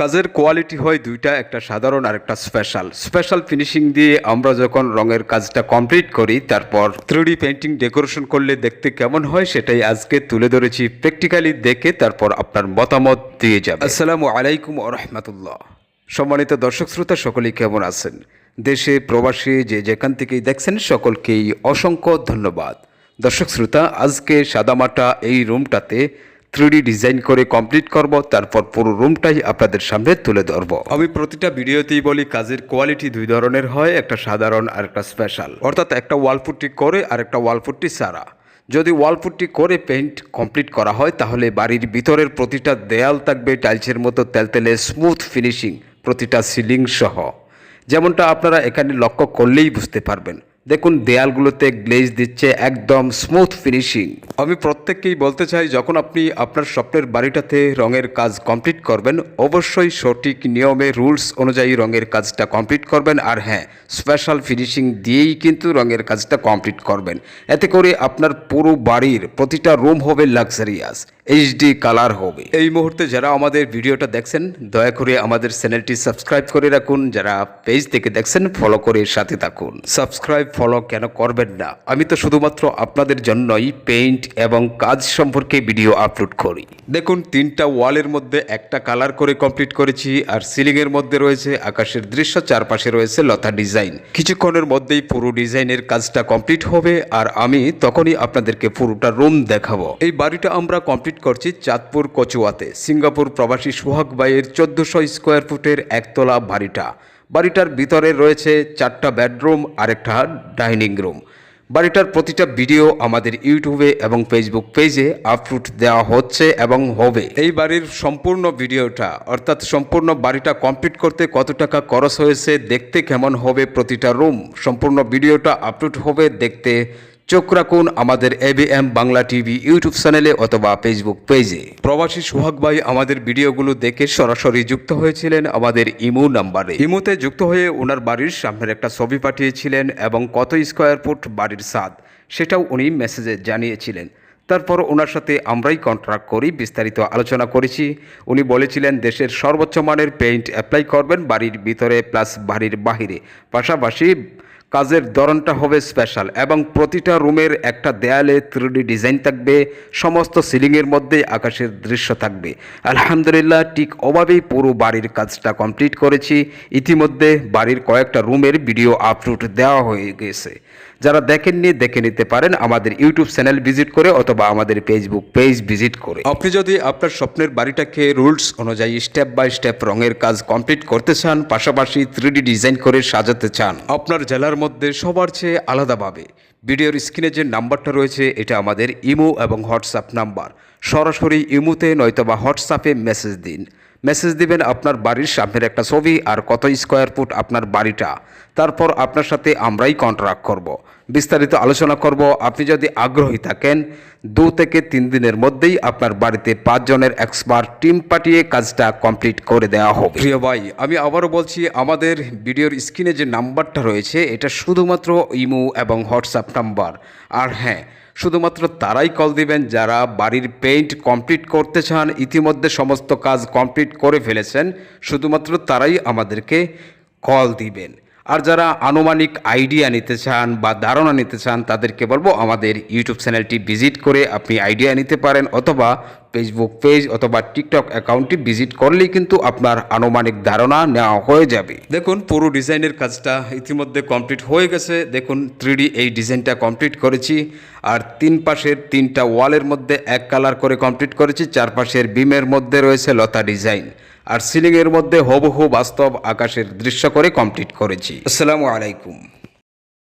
কাজের কোয়ালিটি হয় দুইটা একটা সাধারণ আর একটা স্পেশাল স্পেশাল ফিনিশিং দিয়ে আমরা যখন রঙের কাজটা কমপ্লিট করি তারপর থ্রিডি পেন্টিং ডেকোরেশন করলে দেখতে কেমন হয় সেটাই আজকে তুলে ধরেছি। প্র্যাকটিক্যালি দেখে তারপর আপনার মতামত দিয়ে যাবে। আসসালামু আলাইকুম রহমতুল্লাহ। সম্মানিত দর্শক শ্রোতা সকলেই কেমন আছেন? দেশে প্রবাসী যে যেখান থেকেই দেখছেন সকলকেই অসংখ্য ধন্যবাদ। দর্শক শ্রোতা আজকে সাদামাটা এই রুমটাতে থ্রিডি ডিজাইন করে কমপ্লিট করব, তারপর পুরো রুমটাই আপনাদের সামনে তুলে ধরব। আমি প্রতিটা ভিডিওতেই বলি, কাজের কোয়ালিটি দুই ধরনের হয়, একটা সাধারণ আর একটা স্পেশাল অর্থাৎ একটা ওয়ালপুট্টি করে আর একটা ওয়ালপুট্টি সারা যদি ওয়ালপুট্টি করে পেইন্ট কমপ্লিট করা হয়, তাহলে বাড়ির ভিতরের প্রতিটা দেয়াল থাকবে টাইলসের মতো তেলতেলে স্মুথ ফিনিশিং প্রতিটা সিলিং সহ। যেমনটা আপনারা এখানে লক্ষ্য করলেই বুঝতে পারবেন। দেখুন দেয়ালগুলোতে গ্লেজ দিচ্ছে একদম স্মুথ ফিনিশিং আমি প্রত্যেককেই বলতে চাই যখন আপনি আপনার স্বপ্নের বাড়িটাতে রঙের কাজ কমপ্লিট করবেন অবশ্যই সঠিক নিয়মে রুলস অনুযায়ী রঙের কাজটা কমপ্লিট করবেন। আর হ্যাঁ স্পেশাল ফিনিশিং দিয়েই কিন্তু রঙের কাজটা কমপ্লিট করবেন। এতে করে আপনার পুরো বাড়ির প্রতিটা রুম হবে লাক্সারিয়াস এইচডি কালার হবে। এই মুহূর্তে যারা আমাদের ভিডিওটা দেখছেন দয়া করে আমাদের চ্যানেলটি সাবস্ক্রাইব করে রাখুন। যারা পেজ থেকে দেখছেন ফলো করে সাথে থাকুন। সাবস্ক্রাইব ফলো কেন করবেন না? আমি তো শুধুমাত্র আপনাদের জন্যই পেইন্ট এবং কাজ সম্পর্কে ভিডিও আপলোড করি। দেখুন, তিনটা ওয়ালের মধ্যে একটা কালার করে কমপ্লিট করেছি, আর সিলিং এর মধ্যে রয়েছে আকাশের দৃশ্য, চারপাশে রয়েছে লতা ডিজাইন কিছুক্ষণের মধ্যেই পুরো ডিজাইনের কাজটা কমপ্লিট হবে, আর আমি তখনই আপনাদেরকে পুরোটা রুম দেখাবো। এই বাড়িটা আমরা কমপ্লিট করছি চাঁদপুর কচুয়াতে। সিঙ্গাপুর প্রবাসী সোহাগ বাইয়ের চোদ্দশো স্কোয়ার ফুটের একতলা বাড়িটা। বাড়িটার ভিতরে রয়েছে চারটা বেডরুম আর একটা ডাইনিং রুম। বাড়িটার প্রতিটা ভিডিও আমাদের ইউটিউবে এবং ফেসবুক পেজে আপলোড দেওয়া হচ্ছে এবং হবে। এই বাড়ির সম্পূর্ণ ভিডিওটা, অর্থাৎ সম্পূর্ণ বাড়িটা কমপ্লিট করতে কত টাকা খরচ হয়েছে, দেখতে কেমন হবে প্রতিটা রুম, সম্পূর্ণ ভিডিওটা আপলোড হবে দেখতে চোখ রাখুন আমাদের এবিএম বাংলা টিভি ইউটিউব চ্যানেলে অথবা ফেসবুক পেজে। প্রবাসী সোহাগ ভাই আমাদের ভিডিওগুলো দেখে সরাসরি যুক্ত হয়েছিলেন আমাদের ইমো নাম্বারে। ইমোতে যুক্ত হয়ে ওনার বাড়ির সামনের একটা ছবি পাঠিয়েছিলেন এবং কত স্কোয়ার ফুট বাড়ির স্বাদ সেটাও উনি মেসেজে জানিয়েছিলেন। তারপর ওনার সাথে আমরাই কন্ট্রাক্ট করি বিস্তারিত আলোচনা করেছি। উনি বলেছিলেন দেশের সর্বোচ্চ মানের পেইন্ট অ্যাপ্লাই করবেন বাড়ির ভিতরে প্লাস বাড়ির বাহিরে। পাশাপাশি কাজের ধরনটা হবে স্পেশাল এবং প্রতিটা রুমের একটা দেয়ালে থ্রিডি ডিজাইন থাকবে, সমস্ত সিলিংয়ের মধ্যে আকাশের দৃশ্য থাকবে। আলহামদুলিল্লাহ, ঠিক অভাবেই পুরো বাড়ির কাজটা কমপ্লিট করেছি। ইতিমধ্যে বাড়ির কয়েকটা রুমের ভিডিও আপলোড দেওয়া হয়ে গেছে। যারা দেখেননি, দেখে নিতে পারেন, আমাদের ইউটিউব চ্যানেল ভিজিট করে অথবা আমাদের ফেসবুক পেজ ভিজিট করে। আপনি যদি আপনার স্বপ্নের বাড়িটাকে রুলস অনুযায়ী স্টেপ বাই স্টেপ রঙের কাজ কমপ্লিট করতে চান, পাশাপাশি থ্রিডি ডিজাইন করে সাজাতে চান, আপনার জেলার মধ্যে সবার চেয়ে আলাদাভাবে। ভিডিওর স্ক্রিনে যে নাম্বারটা রয়েছে, এটা আমাদের ইমো এবং হোয়াটসঅ্যাপ নাম্বার। সরাসরি ইমোতে নয়তোবা হোয়াটসঅ্যাপে মেসেজ দিন। মেসেজ দিবেন আপনার বাড়ির সামনের একটা ছবি আর কত স্কোয়ার ফুট আপনার বাড়িটা। তারপর আপনার সাথে আমরাই কন্ট্রাক্ট করব। বিস্তারিত আলোচনা করব। আপনি যদি আগ্রহী থাকেন, দু থেকে তিন দিনের মধ্যেই আপনার বাড়িতে পাঁচজনের এক্সপার্ট টিম পাঠিয়ে কাজটা কমপ্লিট করে দেওয়া হবে। প্রিয় ভাই, আমি আবারও বলছি, আমাদের ভিডিওর স্ক্রিনে যে নাম্বারটা রয়েছে, এটা শুধুমাত্র ইমো এবং হোয়াটসঅ্যাপ নাম্বার আর হ্যাঁ শুধুমাত্র তারাই কল দিবেন যারা বাড়ির পেইন্ট কমপ্লিট করতে চান, ইতিমধ্যে সমস্ত কাজ কমপ্লিট করে ফেলেছেন, শুধুমাত্র তারাই আমাদেরকে কল দিবেন। আর যারা আনুমানিক আইডিয়া নিতে চান বা ধারণা নিতে চান, তাদেরকে বলব আমাদের ইউটিউব চ্যানেলটি ভিজিট করে আপনি আইডিয়া নিতে পারেন, অথবা ফেসবুক পেজ অথবা টিকটক অ্যাকাউন্টটি ভিজিট করলেই কিন্তু আপনার আনুমানিক ধারণা নেওয়া হয়ে যাবে। দেখুন, পুরো ডিজাইনের কাজটা ইতিমধ্যে কমপ্লিট হয়ে গেছে। দেখুন থ্রিডি এই ডিজাইনটা কমপ্লিট করেছি। আর তিন পাশের তিনটা ওয়ালের মধ্যে এক কালার করে কমপ্লিট করেছি। চারপাশের বিমের মধ্যে রয়েছে লতা ডিজাইন। আর সিলিংয়ের মধ্যে হবহু বাস্তব আকাশের দৃশ্য করে কমপ্লিট করেছি। আসসালামু আলাইকুম।